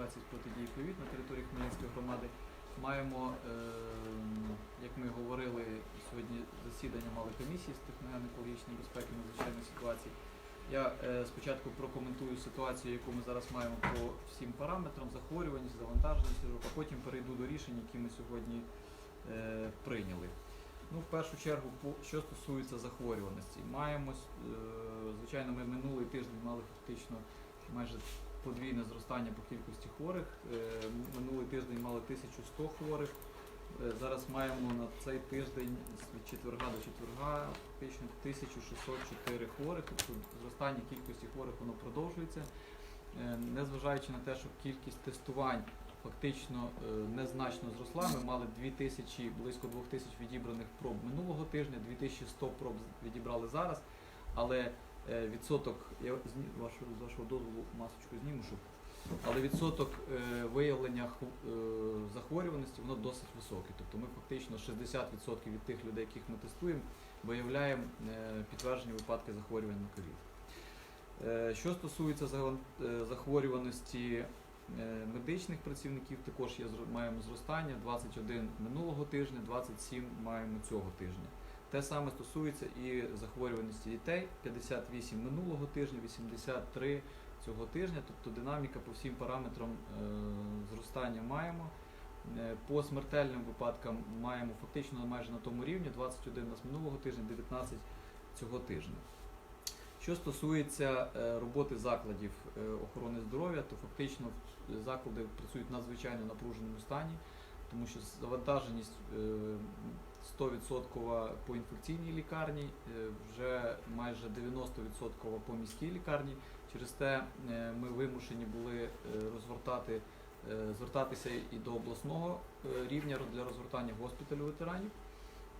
ситуації з протидії ковід на території Хмельницької громади. Маємо, е, як ми говорили, сьогодні засідання мали комісії з техногенно-екологічної безпеки надзвичайної ситуації. Я е, спочатку прокоментую ситуацію, яку ми зараз маємо по всім параметрам, захворюваність, завантаженість, а потім перейду до рішень, які ми сьогодні е, прийняли. Ну, в першу чергу, що стосується захворюваності, маємо, е, звичайно, ми минулий тиждень мали фактично майже подвійне зростання по кількості хворих. Е, Минулий тиждень мали 1100 хворих. Е, Зараз маємо на цей тиждень від четверга до четверга фактично 1604 хворих, тобто зростання кількості хворих воно продовжується. Е, Незважаючи на те, що кількість тестувань фактично незначно зросла, ми мали 2000, близько 2000 відібраних проб минулого тижня, 2100 проб відібрали зараз, але відсоток, я зні- вашу, з вашого дозволу масочку зніму, щоб але відсоток е, виявлення е, захворюваності воно досить високий. Тобто ми фактично 60% від тих людей, яких ми тестуємо, виявляємо е, підтверджені випадки захворювання на ковід. Е, Що стосується е, захворюваності е, медичних працівників, також є маємо зростання 21 минулого тижня, 27 маємо цього тижня. Те саме стосується і захворюваності дітей 58 минулого тижня, 83 цього тижня, тобто динаміка по всім параметрам е, зростання маємо. Е, По смертельним випадкам маємо фактично майже на тому рівні 21 у нас минулого тижня, 19 цього тижня. Що стосується е, роботи закладів охорони здоров'я, то фактично заклади працюють в надзвичайно напруженому стані, тому що завантаженість 100% по інфекційній лікарні, е, вже майже 90% по міській лікарні. Через те е, ми вимушені були е, розгортати, звертатися і до обласного рівня для розгортання госпіталю ветеранів,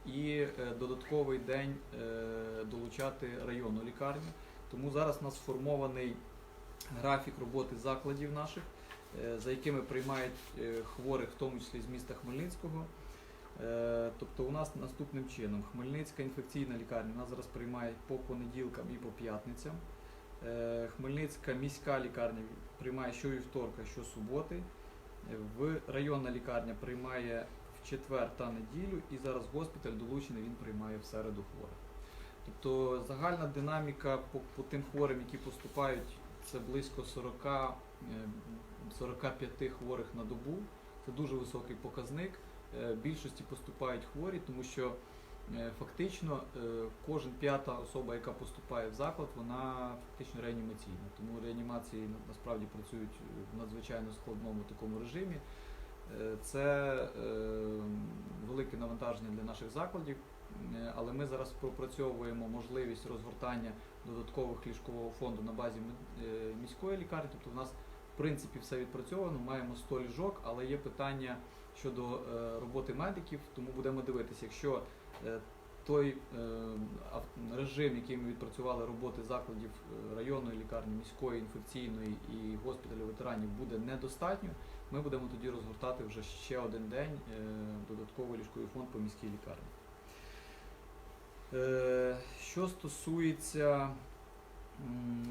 і додатковий день долучати районну лікарню. Тому зараз у нас сформований графік роботи закладів наших, за якими приймають хворих, в тому числі з міста Хмельницького. Е, Тобто у нас наступним чином Хмельницька інфекційна лікарня нас зараз приймає по понеділкам і по п'ятницям. Е, Хмельницька міська лікарня приймає що вівторка, що суботи. Е, В районна лікарня приймає в четвер та неділю, і зараз госпіталь долучений, він приймає в середу хворих. Тобто загальна динаміка по, по тим хворим, які поступають, це близько 40, е, 45 хворих на добу. Це дуже високий показник. Е, Більшості поступають хворі, тому що е, фактично е, кожен п'ята особа, яка поступає в заклад, вона фактично реанімаційна. Тому реанімації насправді працюють в надзвичайно складному такому режимі. Це велике навантаження для наших закладів, але ми зараз пропрацьовуємо можливість розгортання додаткових ліжкового фонду на базі міської лікарні. Тобто в нас в принципі все відпрацьовано, маємо 100 ліжок, але є питання щодо е, роботи медиків, тому будемо дивитися, якщо е, той е, режим, який ми відпрацювали роботи закладів районної лікарні, міської, інфекційної і госпіталю ветеранів буде недостатньо, ми будемо тоді розгортати вже ще один день додатковий ліжковий фонд по міській лікарні. Що стосується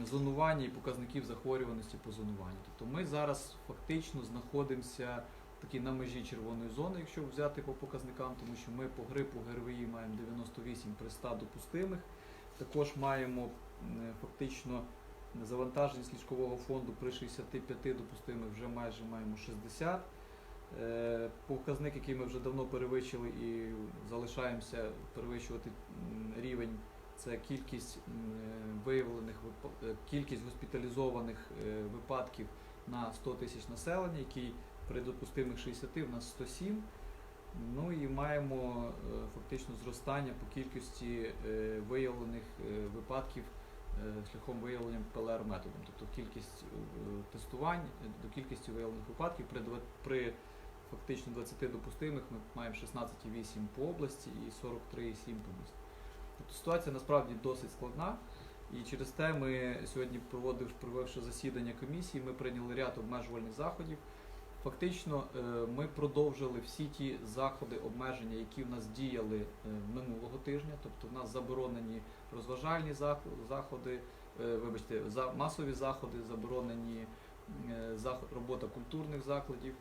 зонування і показників захворюваності по зонуванню, тобто ми зараз фактично знаходимося такі на межі червоної зони, якщо взяти по показникам, тому що ми по грипу ГРВІ маємо 98 при 100 допустимих. Також маємо фактично завантаженість ліжкового фонду при 65 допустимих вже майже маємо 60. Е, Показник, який ми вже давно перевищили і залишаємося перевищувати рівень, це кількість е, виявлених е, кількість госпіталізованих випадків на 100 тисяч населення, який при допустимих 60 в нас 107. Ну і маємо е, фактично зростання по кількості е, виявлених е, випадків шляхом виявлення ПЛР методом, тобто кількість тестувань до кількості виявлених випадків при, при фактично 20 допустимих ми маємо 16,8 по області і 43,7 по місту. Тобто ситуація насправді досить складна. І через те ми сьогодні проводив, провівши засідання комісії, ми прийняли ряд обмежувальних заходів. Фактично, е, ми продовжили всі ті заходи обмеження, які в нас діяли е, минулого тижня. Тобто, в нас заборонені розважальні зах- заходи, е, вибачте, масові заходи, заборонені робота культурних закладів.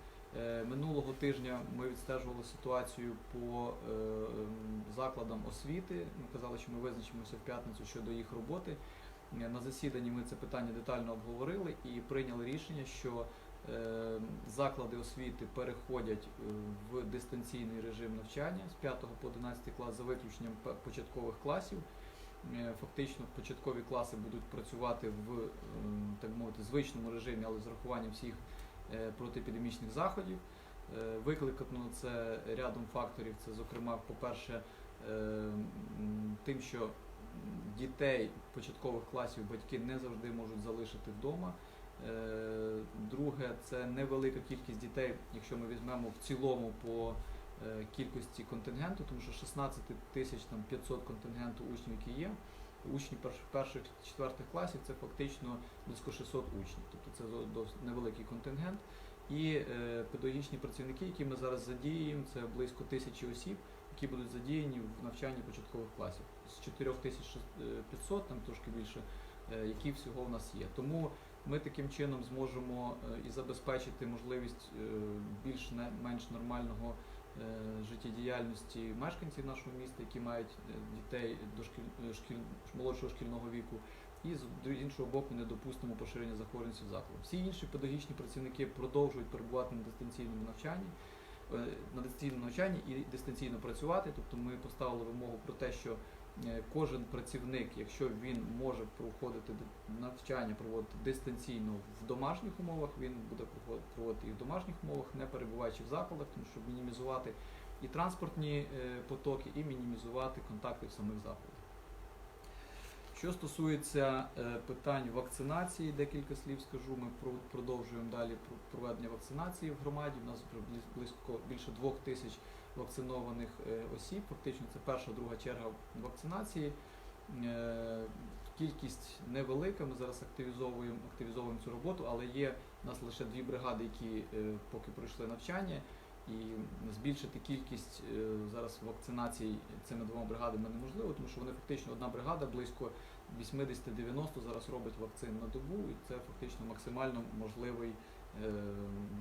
Минулого тижня ми відстежували ситуацію по закладам освіти. Ми казали, що ми визначимося в п'ятницю щодо їх роботи. На засіданні ми це питання детально обговорили і прийняли рішення, що заклади освіти переходять е, в дистанційний режим навчання з 5 по 11 клас за виключенням початкових класів. Е, Фактично початкові класи будуть працювати в так мовити звичному режимі, але з урахуванням всіх е, протиепідемічних заходів. Е, Викликано це рядом факторів. Це, зокрема, по-перше, е, тим, що дітей початкових класів батьки не завжди можуть залишити вдома. Е, Друге, це невелика кількість дітей, якщо ми візьмемо в цілому по е, кількості контингенту, тому що 16 тисяч там 500 контингенту учнів, які є. Учні перших, четвертих класів це фактично близько 600 учнів, тобто це досить невеликий контингент. І е, педагогічні працівники, які ми зараз задіємо, це близько тисячі осіб, які будуть задіяні в навчанні початкових класів. З 4500, там трошки більше, е, які всього в нас є. Тому ми таким чином зможемо е, і забезпечити можливість е, більш менш нормального е, життєдіяльності мешканців нашого міста, які мають дітей до шкіль, шкіль, молодшого шкільного віку, і з іншого боку не допустимо поширення захворюваності в закладі. Всі інші педагогічні працівники продовжують перебувати на дистанційному навчанні. На дистанційному навчанні і дистанційно працювати, тобто ми поставили вимогу про те, що кожен працівник, якщо він може проходити навчання, проводити дистанційно в домашніх умовах, він буде проводити і в домашніх умовах, не перебуваючи в закладах, тому щоб мінімізувати і транспортні е, потоки, і мінімізувати контакти в самих закладах. Що стосується е, питань вакцинації, декілька слів скажу. Ми продовжуємо далі проведення вакцинації в громаді. У нас близько більше двох тисяч вакцинованих е, осіб. Фактично це перша, друга черга вакцинації. Е, Кількість невелика. Ми зараз активізовуємо, активізовуємо цю роботу, але є у нас лише дві бригади, які поки пройшли навчання. І збільшити кількість е, зараз вакцинацій цими двома бригадами неможливо, тому що вони фактично одна бригада близько 80-90 зараз робить вакцин на добу, і це фактично максимально можливий, е,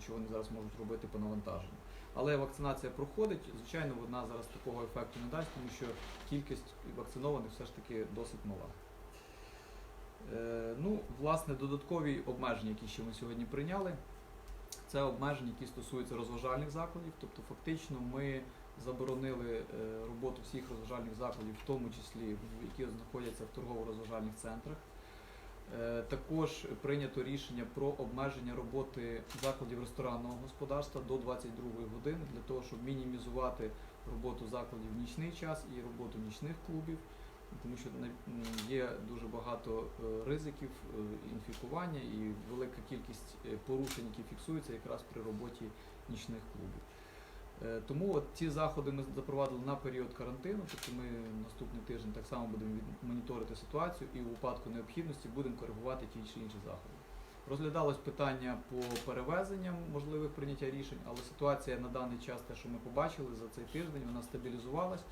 що вони зараз можуть робити по навантаженню. Але вакцинація проходить. Звичайно, вона зараз такого ефекту не дасть, тому що кількість вакцинованих все ж таки досить мала. Е, Ну, власне, додаткові обмеження, які ще ми сьогодні прийняли, це обмеження, які стосуються розважальних закладів. Тобто, фактично, ми заборонили е, роботу всіх розважальних закладів, в тому числі які знаходяться в торгово-розважальних центрах. Е, Також прийнято рішення про обмеження роботи закладів ресторанного господарства до 22 години для того, щоб мінімізувати роботу закладів в нічний час і роботу нічних клубів, тому що є дуже багато е, ризиків е, інфікування і велика кількість е, порушень, які фіксуються якраз при роботі нічних клубів. Тому от ці заходи ми запровадили на період карантину, тобто ми наступний тиждень так само будемо моніторити ситуацію і у випадку необхідності будемо коригувати ті чи інші заходи. Розглядалось питання по перевезенням можливих прийняття рішень, але ситуація на даний час, те, що ми побачили за цей тиждень, вона стабілізувалась.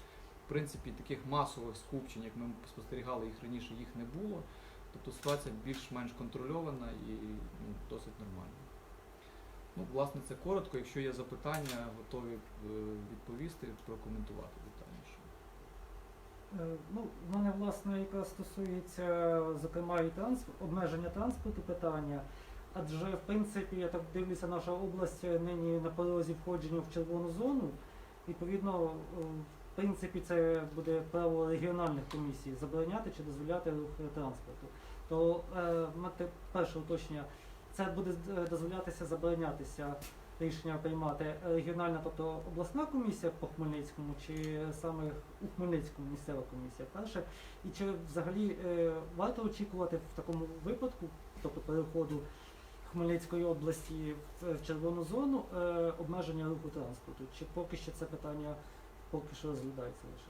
В принципі, таких масових скупчень, як ми спостерігали їх раніше, їх не було. Тобто ситуація більш-менш контрольована і ну, досить нормальна. Ну, власне, це коротко. Якщо є запитання, готові е, відповісти, прокоментувати детальніше. Е, Ну, в мене власне яка стосується, зокрема, і транспорт, обмеження транспорту питання. Адже в принципі, я так дивлюся, наша область нині на порозі входження в червону зону. Відповідно, е, принципі, це буде право регіональних комісій забороняти чи дозволяти рух транспорту. То е, перше уточнення, це буде е, дозволятися заборонятися рішення приймати регіональна, тобто обласна комісія по Хмельницькому, чи саме у Хмельницькому місцева комісія перше. І чи взагалі е, варто очікувати в такому випадку, тобто переходу Хмельницької області в червону зону, е, обмеження руху транспорту? Чи поки що це питання поки що розглядається лише?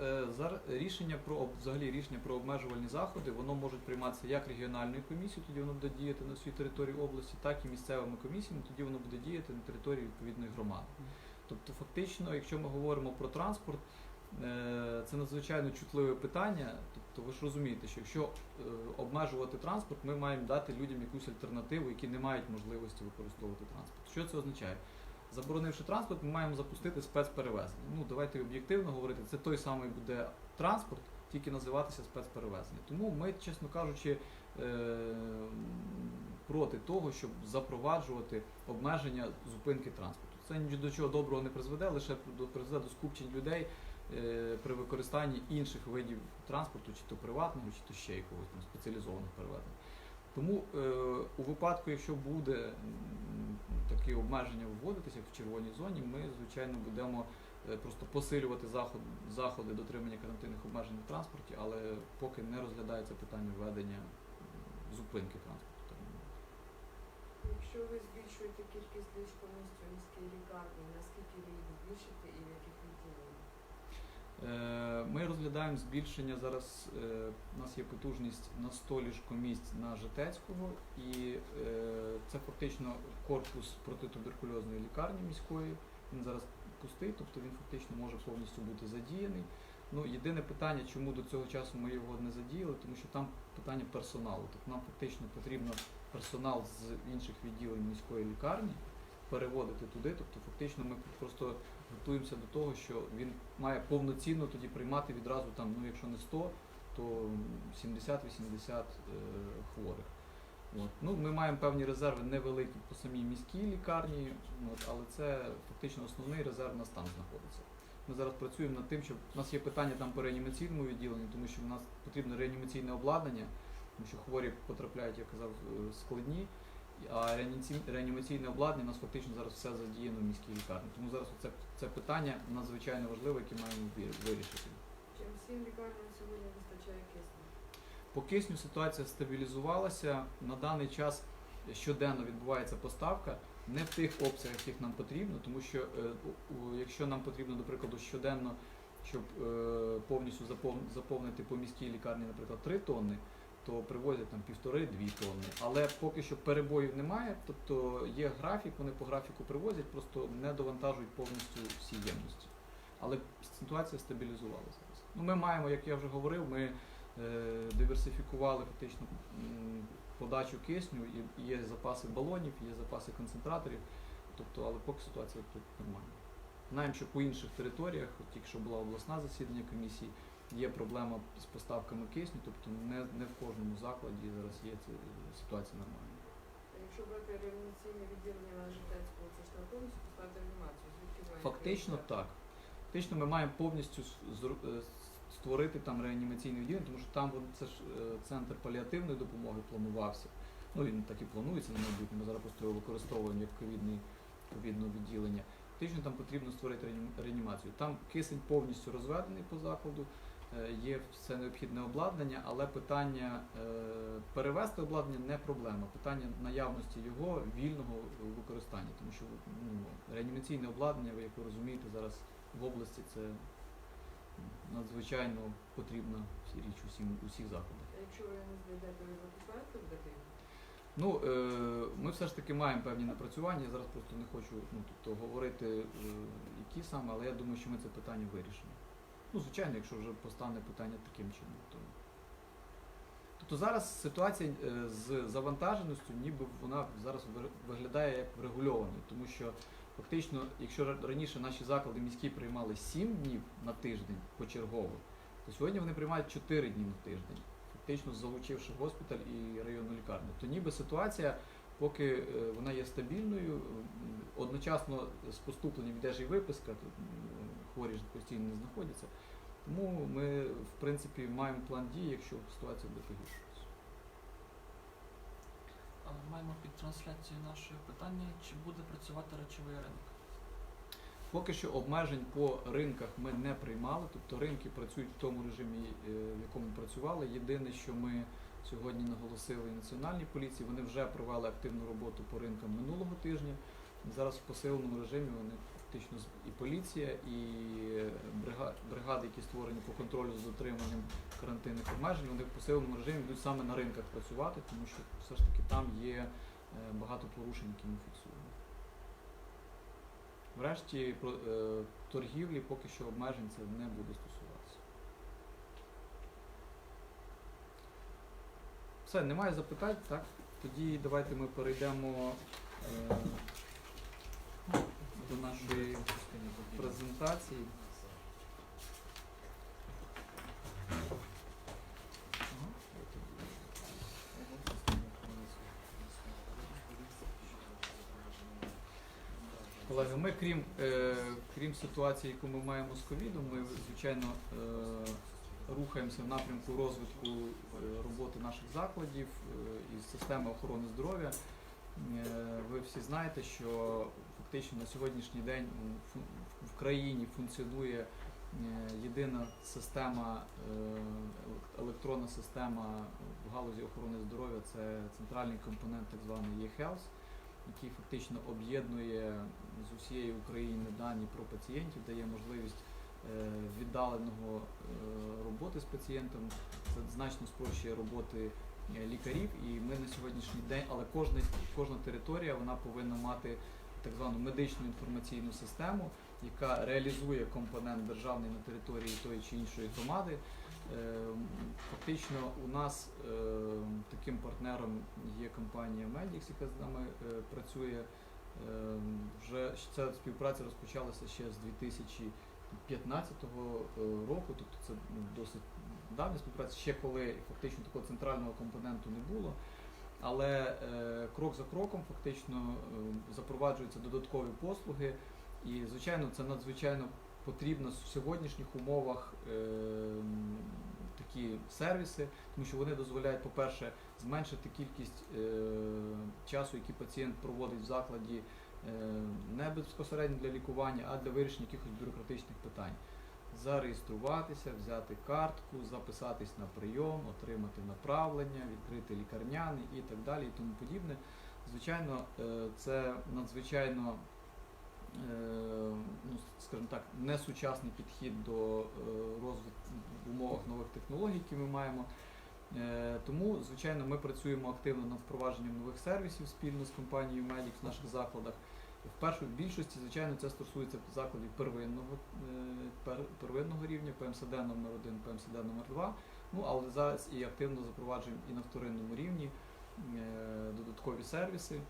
Е, Зараз рішення про взагалі рішення про обмежувальні заходи воно може прийматися як регіональною комісією, тоді воно буде діяти на всій території області, так і місцевими комісіями, тоді воно буде діяти на території відповідної громади. Тобто, фактично, якщо ми говоримо про транспорт, е, це надзвичайно чутливе питання. Тобто ви ж розумієте, що якщо е, обмежувати транспорт, ми маємо дати людям якусь альтернативу, які не мають можливості використовувати транспорт. Що це означає? Заборонивши транспорт, ми маємо запустити спецперевезення. Ну давайте об'єктивно говорити, це той самий буде транспорт, тільки називатися спецперевезення. Тому ми, чесно кажучи, е, проти того, щоб запроваджувати обмеження зупинки транспорту. Це ні до чого доброго не призведе, лише призведе до скупчень людей е, при використанні інших видів транспорту, чи то приватного, чи то ще якогось там спеціалізованих перевезень. Тому е, у випадку, якщо буде такі обмеження вводитися в червоній зоні, ми звичайно будемо е, просто посилювати заход, заходи дотримання карантинних обмежень в транспорті, але поки не розглядається питання введення зупинки транспорту. Якщо ви збільшуєте кількість ліжк повністю міській лікарні, наскільки ви їх збільшите і в яких Ми розглядаємо збільшення зараз. е, У нас є потужність на 100 ліжкомісць на Житецького, і е, це фактично корпус протитуберкульозної лікарні міської. Він зараз пустий, тобто він фактично може повністю бути задіяний. Ну, єдине питання, чому до цього часу ми його не задіяли, тому що там питання персоналу. Тобто нам фактично потрібно персонал з інших відділень міської лікарні переводити туди. Тобто, фактично, ми просто готуємося до того, що він має повноцінно тоді приймати відразу там, ну якщо не 100, то 70-80 е, хворих. От. Ну, ми маємо певні резерви невеликі по самій міській лікарні, от, але це фактично основний резерв на стан знаходиться. Ми зараз працюємо над тим, щоб у нас є питання там по реанімаційному відділенню, тому що в нас потрібно реанімаційне обладнання, тому що хворі потрапляють, я казав, е, складні. А реанімаційне обладнання у нас фактично зараз все задіяно в міській лікарні. Тому зараз це, це питання надзвичайно важливе, яке маємо вирішити. Чим всім лікарням сьогодні вистачає кисню? По кисню ситуація стабілізувалася. На даний час щоденно відбувається поставка не в тих обсягах, яких нам потрібно, тому що е, якщо нам потрібно, до прикладу, щоденно, щоб е, повністю заповнити по міській лікарні, наприклад, 3 тонни, то привозять там півтори-дві тонни. Але поки що перебоїв немає, тобто є графік, вони по графіку привозять, просто не довантажують повністю всі ємності. Але ситуація стабілізувалася зараз. Ну, ми маємо, як я вже говорив, ми е, диверсифікували фактично подачу кисню, і є запаси балонів, є запаси концентраторів. Тобто, але поки ситуація тут нормальна. Знаємо, що по інших територіях, от тільки що була обласна засідання комісії, є проблема з поставками кисню, тобто не, не в кожному закладі зараз є ця ситуація нормальна. Якщо брати реанімаційне відділення на Житецького, це ж треба повністю поставити реанімацію? Звідки ви Фактично так. Фактично ми маємо повністю створити там реанімаційне відділення, тому що там це ж е, центр паліативної допомоги планувався. Ну він так і планується на майбутнє. Ми зараз просто його використовуємо як ковідний, ковідне відділення. Фактично там потрібно створити реанім- реанімацію. Там кисень повністю розведений по закладу, є все необхідне обладнання, але питання е, перевести обладнання не проблема. Питання наявності його вільного використання, тому що ну, реанімаційне обладнання, ви як ви розумієте, зараз в області це надзвичайно потрібна річ усім усіх закладах. А якщо ви не знайдете, ви запускаєте в дитину? Ну, е, ми все ж таки маємо певні напрацювання. Я зараз просто не хочу ну, тобто, говорити, е, які саме, але я думаю, що ми це питання вирішимо. Ну, звичайно, якщо вже постане питання таким чином, то. Тобто зараз ситуація е, з завантаженістю, ніби вона зараз виглядає як врегульованою, тому що фактично, якщо раніше наші заклади міські приймали 7 днів на тиждень почергово, то сьогодні вони приймають 4 дні на тиждень фактично залучивши госпіталь і районну лікарню. То ніби ситуація, поки е, вона є стабільною, одночасно з поступленням йде ж і виписка, тут хворі ж постійно не знаходяться. Тому ми, в принципі, маємо план дій, якщо ситуація буде погіршуватися. Маємо під трансляцією нашої питання, чи буде працювати речовий ринок. Поки що обмежень по ринках ми не приймали, тобто ринки працюють в тому режимі, е, в якому працювали. Єдине, що ми сьогодні наголосили і національній поліції, вони вже провели активну роботу по ринкам минулого тижня. Зараз в посиленому режимі вони фактично і поліція, і е, бригади, які створені по контролю за дотриманням карантинних обмежень, вони в посиленому режимі йдуть саме на ринках працювати, тому що все ж таки там є е, багато порушень, які ми фіксуємо. врешті е, торгівлі поки що обмежень це не буде стосуватися. Все, немає запитань, так? Тоді давайте ми перейдемо е, до нашої презентації. Колеги, ми крім, е, крім ситуації, яку ми маємо з ковідом, ми звичайно е, рухаємося в напрямку розвитку е, роботи наших закладів е, і системи охорони здоров'я. Е, ви всі знаєте, що фактично на сьогоднішній день в країні функціонує єдина система, електронна система в галузі охорони здоров'я це центральний компонент так званий e-health, який фактично об'єднує з усієї України дані про пацієнтів, дає можливість Е, віддаленого е, роботи з пацієнтом. Це значно спрощує роботи е, лікарів. І ми на сьогоднішній день, але кожна, кожна територія вона повинна мати так звану медичну інформаційну систему, яка реалізує компонент державний на території тої чи іншої громади. Фактично у нас таким партнером є компанія Medix, яка з нами працює. Вже ця співпраця розпочалася ще з 2000 2015 е, року, тобто це ну, досить давня співпраця, ще коли фактично такого центрального компоненту не було. Але е, крок за кроком фактично е, запроваджуються додаткові послуги, і, звичайно, це надзвичайно потрібно в сьогоднішніх умовах такі сервіси, тому що вони дозволяють, по-перше, зменшити кількість часу, який пацієнт проводить в закладі не безпосередньо для лікування, а для вирішення якихось бюрократичних питань. Зареєструватися, взяти картку, записатись на прийом, отримати направлення, відкрити лікарняний і так далі, і тому подібне. Звичайно, е, це надзвичайно, е, ну, скажімо так, несучасний підхід до е, розвитку в умовах нових технологій, які ми маємо. Е, Тому, звичайно, ми працюємо активно над впровадженням нових сервісів спільно з компанією Medix в наших закладах. В першій більшості, звичайно, це стосується закладів первинного, е, первинного рівня, ПМСД номер 1 ПМСД номер 2 Ну, але зараз і активно запроваджуємо і на вторинному рівні е, додаткові сервіси.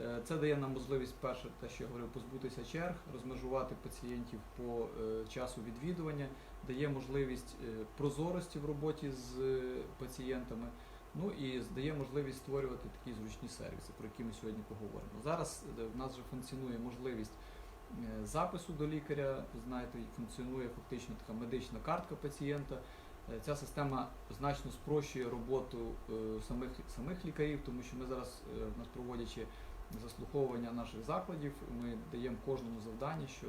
Е, Це дає нам можливість, перше, те, що я говорив, позбутися черг, розмежувати пацієнтів по часу відвідування, дає можливість прозорості в роботі з пацієнтами. Ну і дає можливість створювати такі зручні сервіси, про які ми сьогодні поговоримо. Зараз е, в нас вже функціонує можливість е, запису до лікаря. Ви знаєте, функціонує фактично така медична картка пацієнта. Е, Ця система значно спрощує роботу самих самих лікарів, тому що ми зараз нас проводячи заслуховування наших закладів, ми даємо кожному завдання, що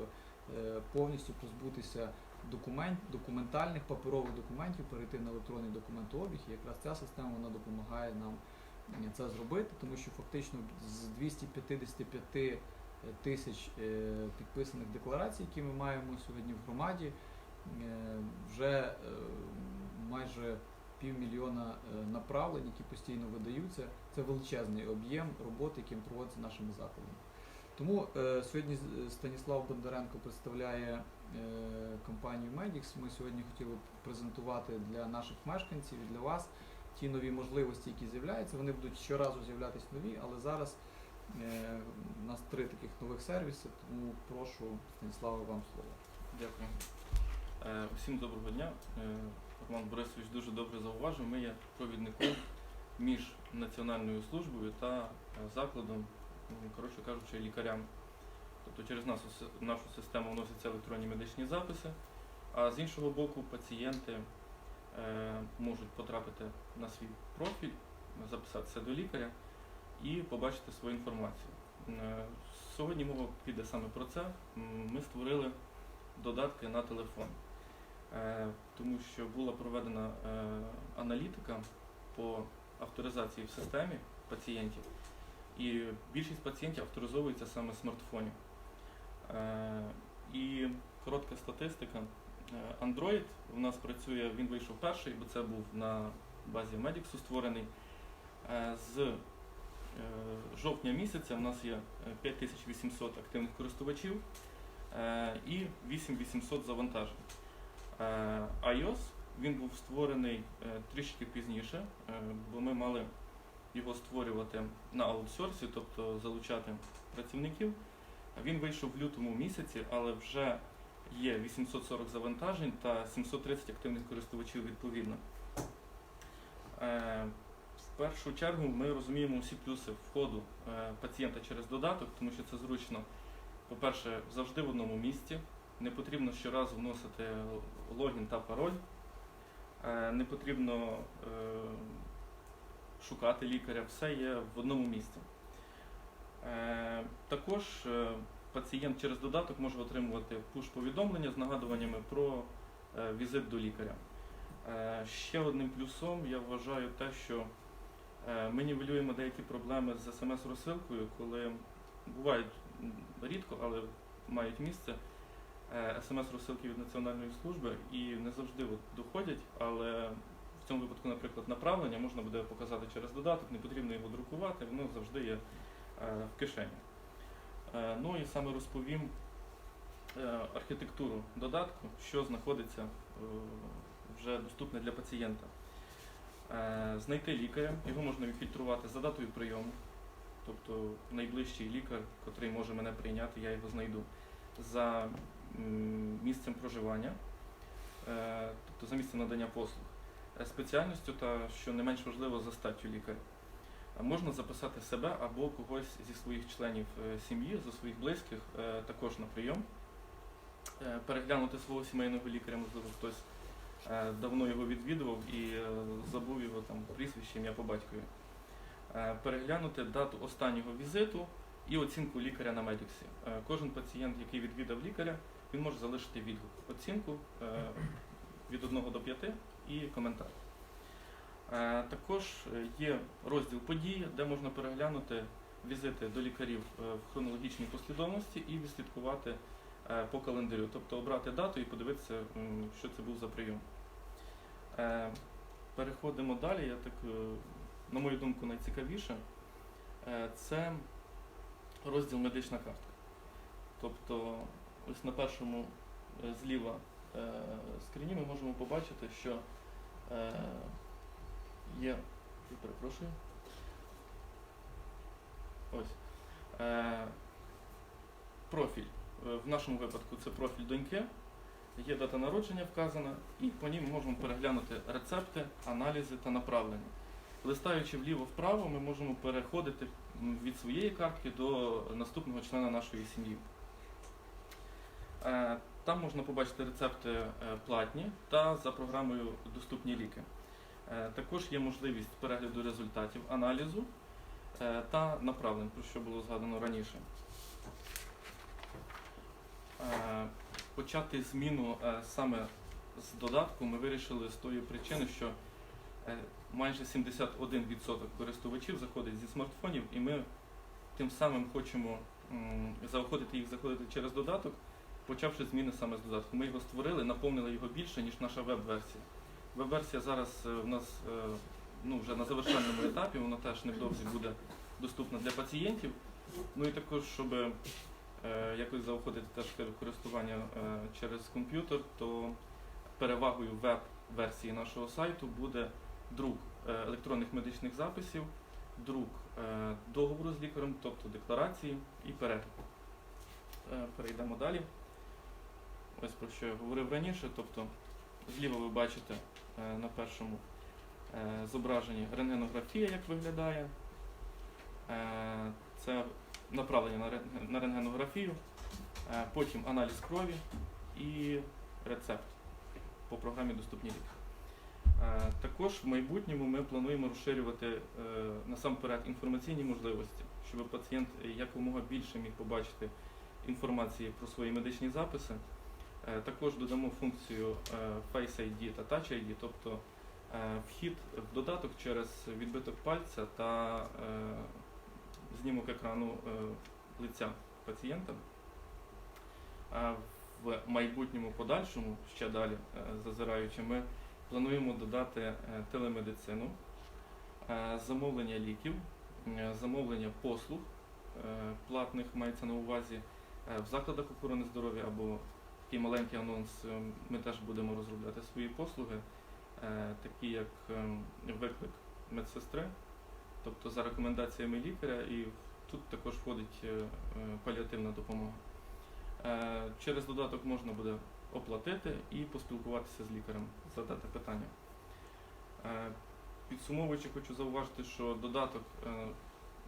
повністю позбутися документ, документальних паперових документів, перейти на електронний документообіг. І якраз ця система вона допомагає нам е, це зробити, тому що фактично з 255 тисяч е, підписаних декларацій, які ми маємо сьогодні в громаді, е, вже е, майже півмільйона е, направлень, які постійно видаються. Це величезний об'єм роботи, яким проводиться нашими закладами. Тому е, сьогодні Станіслав Бондаренко представляє е, компанію Medix. Ми сьогодні хотіли презентувати для наших мешканців і для вас ті нові можливості, які з'являються. Вони будуть щоразу з'являтися нові, але зараз е, у нас три таких нових сервіси, тому прошу Станіслава вам слово. Дякую. Е, Усім доброго дня. Е, Роман Борисович дуже добре зауважив. Ми є провідником між Національною службою та е, закладом, коротше кажучи, лікарям. Тобто через нашу, си- нашу систему вносяться електронні медичні записи, а з іншого боку пацієнти е, можуть потрапити на свій профіль, записатися до лікаря і побачити свою інформацію. Е, Сьогодні мова піде саме про це. Ми створили додатки на телефон, Е, тому що була проведена аналітика по авторизації в системі пацієнтів, і більшість пацієнтів авторизовується саме смартфонів. Е, І коротка статистика. Е, Android у нас працює, він вийшов перший, бо це був на базі Medix створений. Е, З жовтня місяця у нас є е, 5800 активних користувачів. і 8800 завантажень. IOS він був створений трішки пізніше, бо ми мали його створювати на аутсорсі, тобто залучати працівників. Він вийшов в лютому місяці, але вже є 840 завантажень та 730 активних користувачів відповідно. Е, В першу чергу ми розуміємо всі плюси входу е, пацієнта через додаток, тому що це зручно. По-перше, завжди в одному місці. Не потрібно щоразу вносити логін та пароль. Е, Не потрібно шукати лікаря, все є в одному місці. Е, Також е, пацієнт через додаток може отримувати пуш-повідомлення з нагадуваннями про е, візит до лікаря. Ще одним плюсом я вважаю те, що ми нівелюємо деякі проблеми з смс-розсилкою, коли бувають рідко, але мають місце смс-розсилки від Національної служби і не завжди от доходять, але в цьому випадку, наприклад, направлення можна буде показати через додаток, не потрібно його друкувати, воно завжди є в кишені. Е, Ну і саме розповім е, архітектуру додатку, що знаходиться е, вже доступне для пацієнта. Е, Знайти лікаря, його можна відфільтрувати за датою прийому, тобто найближчий лікар, котрий може мене прийняти, я його знайду, за місцем проживання, е, тобто за місцем надання послуг, Е, спеціальністю та, що не менш важливо, за статтю лікаря. Можна записати себе або когось зі своїх членів е, сім'ї, зі своїх близьких е, також на прийом, Е, переглянути свого сімейного лікаря, можливо, хтось давно його відвідував і забув його там прізвище, ім'я по батькові. Переглянути дату останнього візиту і оцінку лікаря на медіксі. Кожен пацієнт, який відвідав лікаря, він може залишити відгук, оцінку від 1 до 5 і коментар. Е, Також є розділ події, де можна переглянути візити до лікарів е, в хронологічній послідовності і відслідкувати е, по календарю, тобто обрати дату і подивитися, що це був за прийом. Переходимо далі. Я так, на мою думку, найцікавіше це розділ медична картка. Тобто, ось на першому зліва скріні ми можемо побачити, що є. Перепрошую. Ось. Е, профіль. Е, В нашому випадку це профіль доньки. Є дата народження вказана, і по ній ми можемо переглянути рецепти, аналізи та направлення. Листаючи вліво-вправо, ми можемо переходити від своєї картки до наступного члена нашої сім'ї. Е, Там можна побачити рецепти е, платні та за програмою доступні ліки. Е, Також є можливість перегляду результатів аналізу е, та направлень, про що було згадано раніше. Е, Почати зміну саме з додатку ми вирішили з тої причини, що майже 71% користувачів заходить зі смартфонів, і ми тим самим хочемо заохотити їх заходити через додаток, почавши зміни саме з додатку. Ми його створили, наповнили його більше, ніж наша веб-версія. Веб-версія зараз е, в нас е, ну, вже на завершальному етапі, вона теж невдовзі буде доступна для пацієнтів. Ну і також, щоб е, якось заохотити теж користування через комп'ютер, то перевагою веб-версії нашого сайту буде друк електронних медичних записів, друк договору з лікарем, тобто декларації і перегляд. Перейдемо далі. Ось про що я говорив раніше. Тобто зліва ви бачите е, на першому е, зображенні рентгенографія, як виглядає. Е, Це направлення на рентгенографію, потім аналіз крові і рецепт по програмі Доступні ліки. Також в майбутньому ми плануємо розширювати насамперед інформаційні можливості, щоб пацієнт якомога більше міг побачити інформації про свої медичні записи. Е, Також додамо функцію е, Face ID та Touch ID, тобто е, вхід в додаток через відбиток пальця та знімок екрану лиця пацієнта. В майбутньому подальшому, ще далі зазираючи, ми плануємо додати телемедицину, замовлення ліків, замовлення послуг платних мається на увазі В закладах охорони здоров'я або такий маленький анонс, е, ми теж будемо розробляти свої послуги, е, такі як е, виклик медсестри, тобто за рекомендаціями лікаря, і тут також входить паліативна допомога. Через додаток можна буде оплатити і поспілкуватися з лікарем, задати питання. Підсумовуючи, хочу зауважити, що додаток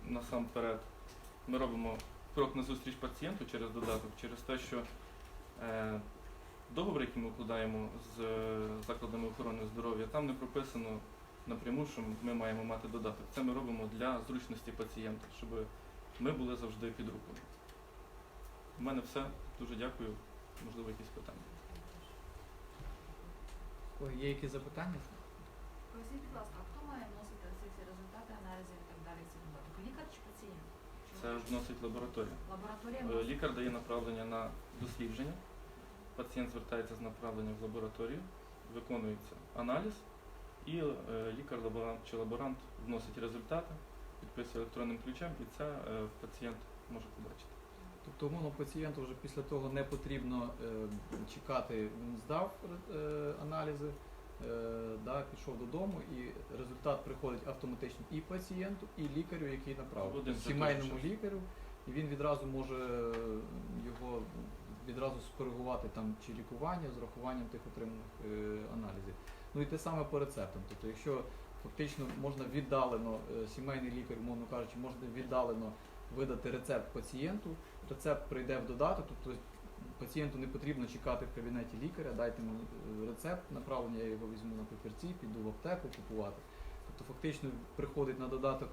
насамперед ми робимо крок на зустріч пацієнту через додаток, через те, що договір, який ми укладаємо з е, закладами охорони здоров'я, там не прописано напряму, що ми маємо мати додаток. Це ми робимо для зручності пацієнта, щоб ми були завжди під рукою. У мене все. Дуже дякую. Можливо, якісь питання. Ой, Є якісь запитання? Поясніть, будь ласка, а хто має вносити ці результати аналізів і так далі? Лікар чи пацієнт? Це вносить лабораторія. лабораторія Е. Лікар дає направлення на дослідження. Пацієнт звертається з направленням в лабораторію, виконується аналіз, і е, лікар чи лаборант вносить результати, підписує електронним ключем, і це е, пацієнт може побачити. Тобто умовно пацієнту вже після того не потрібно е, чекати, він здав е, аналізи, да, пішов додому, і результат приходить автоматично і пацієнту, і лікарю, який направив. Сімейному же час. лікарю, і він відразу може е, його відразу скоригувати там чи лікування з урахуванням тих отриманих е, аналізів. Ну і те саме по рецептам. Тобто, якщо фактично можна віддалено, е, сімейний лікар, умовно кажучи, можна віддалено видати рецепт пацієнту, рецепт прийде в додаток, тобто пацієнту не потрібно чекати в кабінеті лікаря, дайте мені е, рецепт направлення, я його візьму на папірці, піду в аптеку купувати. Тобто фактично приходить на додаток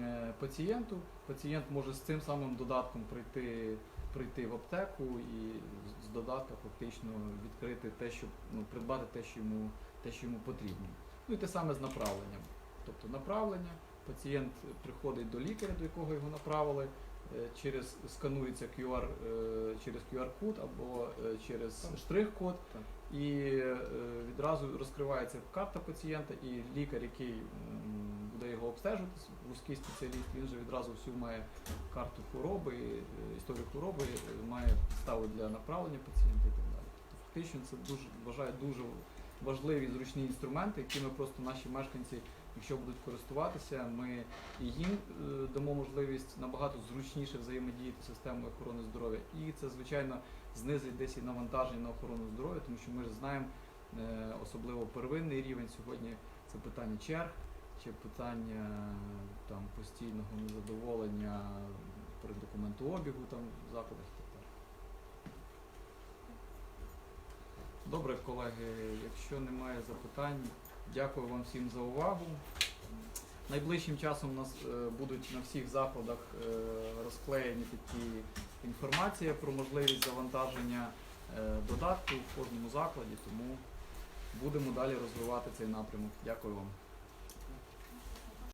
е, пацієнту, пацієнт може з цим самим додатком прийти, прийти в аптеку і з- додатка фактично відкрити те, що ну, придбати те, що йому, те, що йому потрібно. Ну і те саме з направленням. Тобто направлення, пацієнт приходить до лікаря, до якого його направили, через сканується QR, е, через QR-код або е, через штрих-код, і е, відразу розкривається карта пацієнта, і лікар, який буде його обстежувати, вузький спеціаліст, він же відразу всю має карту хвороби, е, історію хвороби, е, має підстави для направлення пацієнта і так далі. Тобто фактично це дуже вважаю дуже важливі зручні інструменти, якими просто наші мешканці, якщо будуть користуватися, ми і їм е, дамо можливість набагато зручніше взаємодіяти з системою охорони здоров'я. І це, звичайно, знизить десь і навантаження на охорону здоров'я, тому що ми ж знаємо, е, особливо первинний рівень сьогодні це питання черг чи питання там постійного незадоволення при документообігу там в закладах. Добре, колеги, якщо немає запитань, дякую вам всім за увагу. Найближчим часом у нас е, будуть на всіх закладах е, розклеєні такі інформація про можливість завантаження е, додатку в кожному закладі, тому будемо далі розвивати цей напрямок. Дякую вам.